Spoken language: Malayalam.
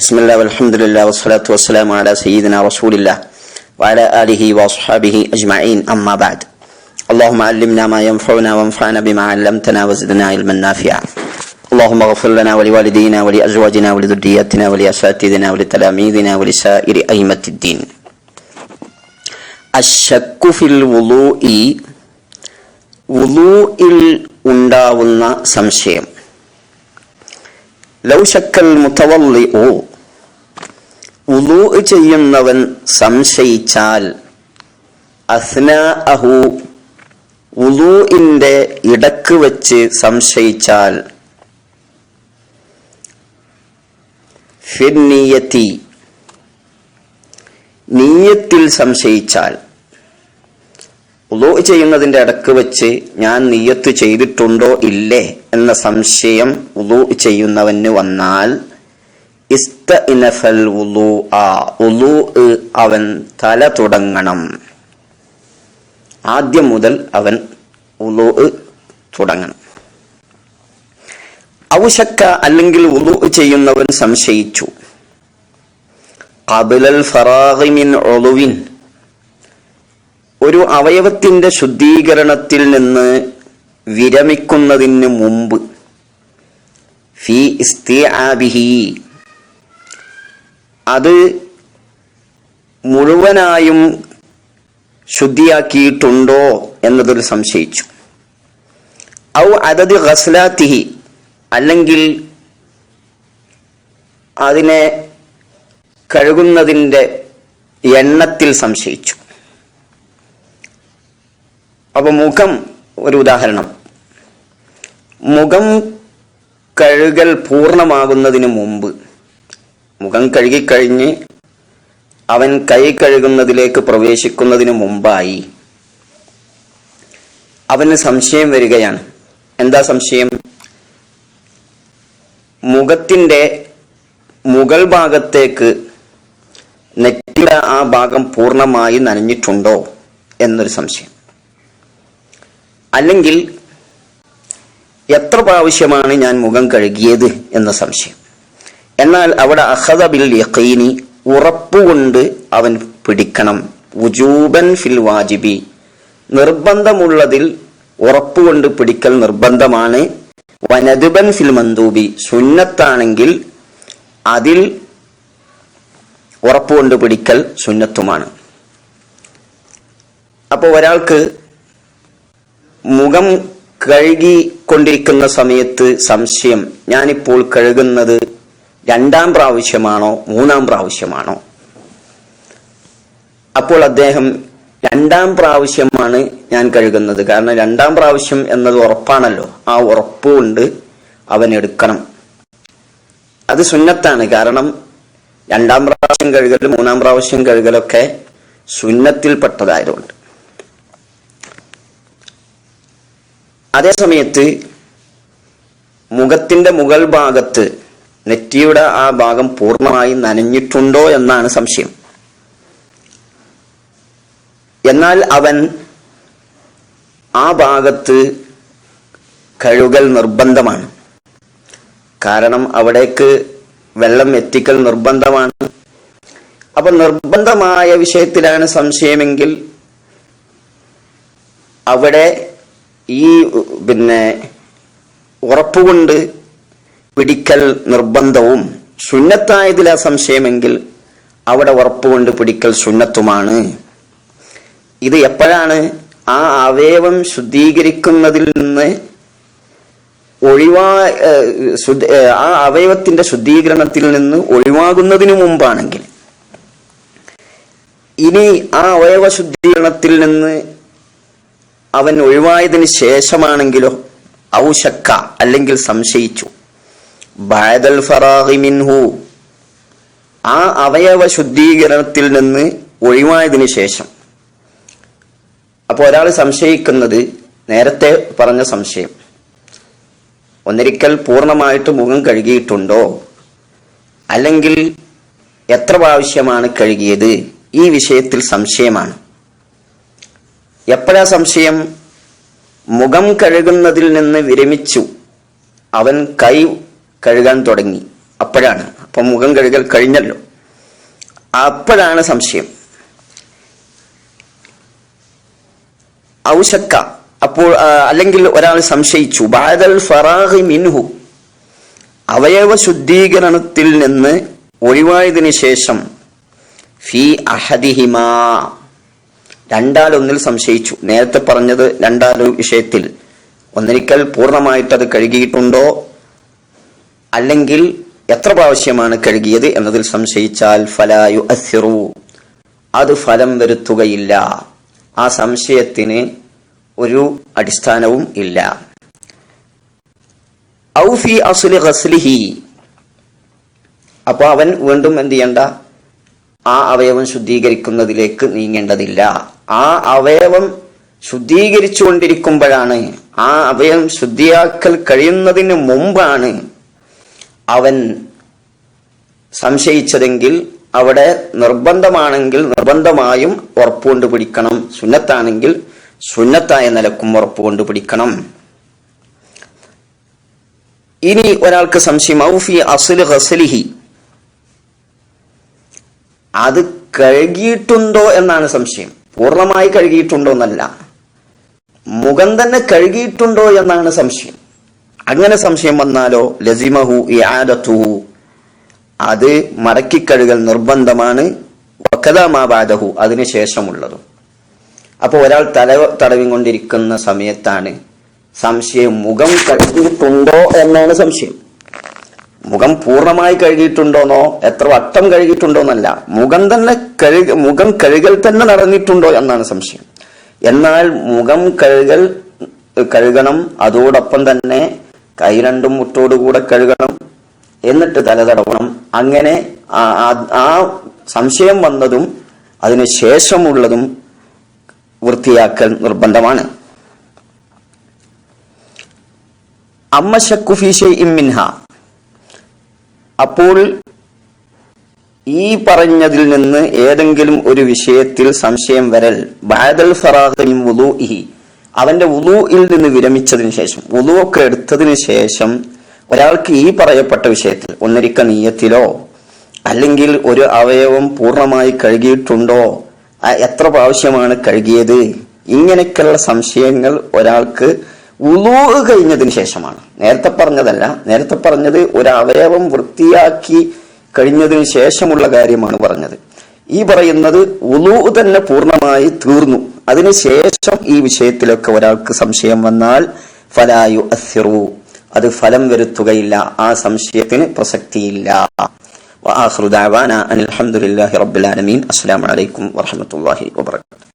بسم الله والحمد لله والصلاة والسلام على سيدنا رسول الله وعلى آله وأصحابه أجمعين أما بعد اللهم علمنا ما ينفعنا وانفعنا بما علمتنا وزدنا علما نافعا اللهم اغفر لنا ولوالدينا ولأزواجنا ولذرياتنا ولأساتذتنا ولتلاميذنا ولسائر أئمة الدين الشك في الوضوء വുളൂഇൽ ഉണ്ടാവുന്ന സംശയം ലൗശക്കൽ മുത്തവള്ളി ഓ ഉലൂ ചെയ്യുന്നവൻ സംശയിച്ചാൽ അസ്ന അഹു ഉലൂഇന്റെ ഇടയ്ക്ക് വെച്ച് സംശയിച്ചാൽ ഫിന്നിയത്തി നീയത്തിൽ സംശയിച്ചാൽ ഉലൂ ചെയ്യുന്നതിന്റെ ഇടയ്ക്ക് വെച്ച് ഞാൻ നീയത്ത് ചെയ്തിട്ടുണ്ടോ ഇല്ലേ എന്ന സംശയം ഉദോ ചെയ്യുന്നവന് വന്നാൽ ഉലൂ അവൻ തല തുടങ്ങണം. ആദ്യം മുതൽ അവൻ ഉലൂ തുടങ്ങണം. ഔശക്ക അല്ലെങ്കിൽ ഉലൂ ചെയ്യുന്നവൻ സംശയിച്ചു. കബിലൽ ഫറാഹിമിൻ ഒളുവിൻ ഒരു അവയവത്തിന്റെ ശുദ്ധീകരണത്തിൽ നിന്ന് വിരമിക്കുന്നതിന് മുമ്പ്. ഫി ഇസ്തിആബിഹി. അത് മുഴുവനായും ശുദ്ധിയാക്കിയിട്ടുണ്ടോ എന്നതൊരു സംശയിച്ചു. ഔ അതത് ഗസ്ലാത്തിഹി. അല്ലെങ്കിൽ അതിനെ കഴുകുന്നതിന്റെ എണ്ണത്തിൽ സംശയിച്ചു. അപ്പൊ മുഖം ഒരു ഉദാഹരണം. മുഖം കഴുകൽ പൂർണമാകുന്നതിന് മുമ്പ് മുഖം കഴുകിക്കഴിഞ്ഞ് അവൻ കൈ കഴുകുന്നതിലേക്ക് പ്രവേശിക്കുന്നതിന് മുമ്പായി അവന് സംശയം വരികയാണ്. എന്താ സംശയം? മുഖത്തിന്റെ മുകൾ ഭാഗത്തേക്ക് നെറ്റിയുടെ ആ ഭാഗം പൂർണമായി നനഞ്ഞിട്ടുണ്ടോ എന്നൊരു സംശയം. അല്ലെങ്കിൽ എത്ര പ്രാവശ്യമാണ് ഞാൻ മുഖം കഴുകിയത് എന്ന സംശയം. എന്നാൽ അവിടെ അഹദ ബിൽ യഖീനി ഉറപ്പുകൊണ്ട് അവൻ പിടിക്കണം. വുജൂബൻ ഫിൽ വാജിബി. നിർബന്ധമുള്ളതിൽ ഉറപ്പുകൊണ്ട് പിടിക്കൽ നിർബന്ധമാണ്. വനതുബൻ ഫിൽ മന്ദൂബി. സുന്നത്താണെങ്കിൽ അതിൽ ഉറപ്പുകൊണ്ട് പിടിക്കൽ സുന്നത്തുമാണ്. അപ്പോൾ ഒരാൾക്ക് മുഖം കഴുകിക്കൊണ്ടിരിക്കുന്ന സമയത്ത് സംശയം ഞാനിപ്പോൾ കഴുകുന്നത് രണ്ടാം പ്രാവശ്യമാണോ മൂന്നാം പ്രാവശ്യമാണോ? അപ്പോൾ അദ്ദേഹം രണ്ടാം പ്രാവശ്യമാണ് ഞാൻ കഴുകുന്നത്. കാരണം രണ്ടാം പ്രാവശ്യം എന്നത് ഉറപ്പാണല്ലോ. ആ ഉറപ്പ് കൊണ്ട് അവൻ എടുക്കണം. അത് സുന്നത്താണ്. കാരണം രണ്ടാം പ്രാവശ്യം കഴുകൽ മൂന്നാം പ്രാവശ്യം കഴുകലൊക്കെ സുന്നത്തിൽപ്പെട്ടതായതുകൊണ്ട് അതേ സമയത്ത് മുഖത്തിന്റെ മുകൾ ഭാഗത്ത് നെറ്റിയുടെ ആ ഭാഗം പൂർണമായി നനഞ്ഞിട്ടുണ്ടോ എന്നാണ് സംശയം. എന്നാൽ അവൻ ആ ഭാഗത്ത് കഴുകൽ നിർബന്ധമാണ്. കാരണം അവിടേക്ക് വെള്ളം എത്തിക്കൽ നിർബന്ധമാണ്. അപ്പൊ നിർബന്ധമായ വിഷയത്തിലാണ് സംശയമെങ്കിൽ അവിടെ ഈ പിന്നെ ഉറപ്പുകൊണ്ട് പിടിക്കൽ നിർബന്ധവും സുന്നത്തായതിലാ സംശയമെങ്കിൽ അവിടെ ഉറപ്പുകൊണ്ട് പിടിക്കൽ സുന്നത്തുമാണ്. ഇത് എപ്പോഴാണ് ആ അവയവം ശുദ്ധീകരിക്കുന്നതിൽ നിന്ന് ഒഴിവാ ആ അവയവത്തിന്റെ ശുദ്ധീകരണത്തിൽ നിന്ന് ഒഴിവാകുന്നതിനു മുമ്പാണെങ്കിൽ ഇനി ആ അവയവ ശുദ്ധീകരണത്തിൽ നിന്ന് അവൻ ഒഴിവായതിനു ശേഷമാണെങ്കിലോ? ഔശക്ക അല്ലെങ്കിൽ സംശയിച്ചു. ബാദൽ ഫറാഹി മിൻഹു. ആ അവയവ ശുദ്ധീകരണത്തിൽ നിന്ന് ഒഴിവായതിനു ശേഷം. അപ്പോൾ ഒരാൾ സംശയിക്കുന്നത് നേരത്തെ പറഞ്ഞ സംശയം. ഒന്നിരിക്കൽ പൂർണമായിട്ട് മുഖം കഴുകിയിട്ടുണ്ടോ? അല്ലെങ്കിൽ എത്ര പ്രാവശ്യമാണ് കഴുകിയത്? ഈ വിഷയത്തിൽ സംശയമാണ്. എപ്പോഴാ സംശയം? മുഖം കഴുകുന്നതിൽ നിന്ന് വിരമിച്ചു. അവൻ കൈ കഴുകാൻ തുടങ്ങി. അപ്പോഴാണ്. അപ്പം മുഖം കഴുകൽ കഴിഞ്ഞല്ലോ. അപ്പോഴാണ് സംശയം. ഔശക്ക അപ്പോൾ അല്ലെങ്കിൽ ഒരാൾ സംശയിച്ചു. ബാദൽ ഫറാഹി മിൻഹു. അവയവ ശുദ്ധീകരണത്തിൽ നിന്ന് ഒഴിവായതിനു ശേഷം ഫി അഹദിഹിമാ. രണ്ടാലൊന്നിൽ സംശയിച്ചു. നേരത്തെ പറഞ്ഞത് രണ്ടാലു വിഷയത്തിൽ. ഒന്നിരിക്കൽ പൂർണമായിട്ട് അത് കഴുകിയിട്ടുണ്ടോ? അല്ലെങ്കിൽ എത്ര പ്രാവശ്യമാണ് കഴുകിയത് എന്നതിൽ സംശയിച്ചാൽ ഫലായു അസിറു അത് ഫലം വരുത്തുകയില്ല. ആ സംശയത്തിന് ഒരു അടിസ്ഥാനവും ഇല്ല. ഔഫി അസുലി ഹസ്ലിഹി അപ്പൊ അവൻ വീണ്ടും എന്ത് ചെയ്യണ്ട? ആ അവയവം ശുദ്ധീകരിക്കുന്നതിലേക്ക് നീങ്ങേണ്ടതില്ല. ആ അവയവം ശുദ്ധീകരിച്ചു ശുദ്ധീകരിച്ചുകൊണ്ടിരിക്കുമ്പോഴാണ് ആ അവയവം ശുദ്ധിയാക്കൽ കഴിയുന്നതിന് മുമ്പാണ് അവൻ സംശയിച്ചതെങ്കിൽ അവിടെ നിർബന്ധമാണെങ്കിൽ നിർബന്ധമായും ഉറപ്പുകൊണ്ട് പിടിക്കണം സുന്നത്താണെങ്കിൽ സുന്നത്തായ നിലക്കും ഉറപ്പുകൊണ്ട് പിടിക്കണം ഇനി ഒരാൾക്ക് സംശയം ഔഫി അസുൽ ഹസലിഹി അത് കഴുകിയിട്ടുണ്ടോ എന്നാണ് സംശയം. പൂർണമായി കഴുകിയിട്ടുണ്ടോ എന്നല്ല. മുഖം തന്നെ കഴുകിയിട്ടുണ്ടോ എന്നാണ് സംശയം. അങ്ങനെ സംശയം വന്നാലോ ലസിമഹു ഇയാദത്തുഹു. അത് മടക്കിക്കഴുകൽ നിർബന്ധമാണ്. വക്കതാമാബാദഹു അതിനുശേഷമുള്ളതും അപ്പോൾ ഒരാൾ തല തടവിക്കൊണ്ടിരിക്കുന്ന സമയത്താണ് സംശയം മുഖം കഴുകിയിട്ടുണ്ടോ എന്നാണ് സംശയം. മുഖം പൂർണമായി കഴുകിയിട്ടുണ്ടോന്നോ? എത്ര വട്ടം കഴുകിയിട്ടുണ്ടോന്നല്ല. മുഖം തന്നെ കഴുക മുഖം കഴുകൽ തന്നെ നടന്നിട്ടുണ്ടോ എന്നാണ് സംശയം. എന്നാൽ മുഖം കഴുകൽ കഴുകണം അതോടൊപ്പം തന്നെ കൈ രണ്ടും മുട്ടോടുകൂടെ കഴുകണം എന്നിട്ട് തല തടവണം. അങ്ങനെ ആ- സംശയം വന്നതും അതിന് ശേഷമുള്ളതും വൃത്തിയാക്കൽ നിർബന്ധമാണ്. അമ്മ ഷക്കുഫീഷെ ഇമ്മിൻഹ അപ്പോൾ ഈ പറഞ്ഞതിൽ നിന്ന് ഏതെങ്കിലും ഒരു വിഷയത്തിൽ സംശയം വരൽ ബാദൽ ഫറാഹിൻ വുളൂഇഹി അവന്റെ വുളൂയിൽ നിന്ന് വിരമിച്ചതിന് ശേഷം വുളു ഒക്കെ എടുത്തതിന് ശേഷം ഒരാൾക്ക് ഈ പറയപ്പെട്ട വിഷയത്തിൽ ഒന്നിരിക്ക നീയത്തിലോ അല്ലെങ്കിൽ ഒരു അവയവം പൂർണമായി കഴുകിയിട്ടുണ്ടോ എത്ര പ്രാവശ്യമാണ് കഴുകിയത് ഇങ്ങനെയൊക്കെയുള്ള സംശയങ്ങൾ ഒരാൾക്ക് ഉളൂ കഴിഞ്ഞതിന് ശേഷമാണ് നേരത്തെ പറഞ്ഞതല്ല നേരത്തെ പറഞ്ഞത് ഒരു അവയവം വൃത്തിയാക്കി കഴിഞ്ഞതിന് ശേഷമുള്ള കാര്യമാണ് പറഞ്ഞത് ഈ പറയുന്നത് ഉളൂ തന്നെ പൂർണ്ണമായി തീർന്നു അതിനുശേഷം ഈ വിഷയത്തിലൊക്കെ ഒരാൾക്ക് സംശയം വന്നാൽ ഫലായു അസിറു അത് ഫലം വരുത്തുകയില്ല ആ സംശയത്തിന് പ്രസക്തിയില്ല وآخر دعوانا أن الحمد لله رب العالمين السلام عليكم ورحمة الله وبركاته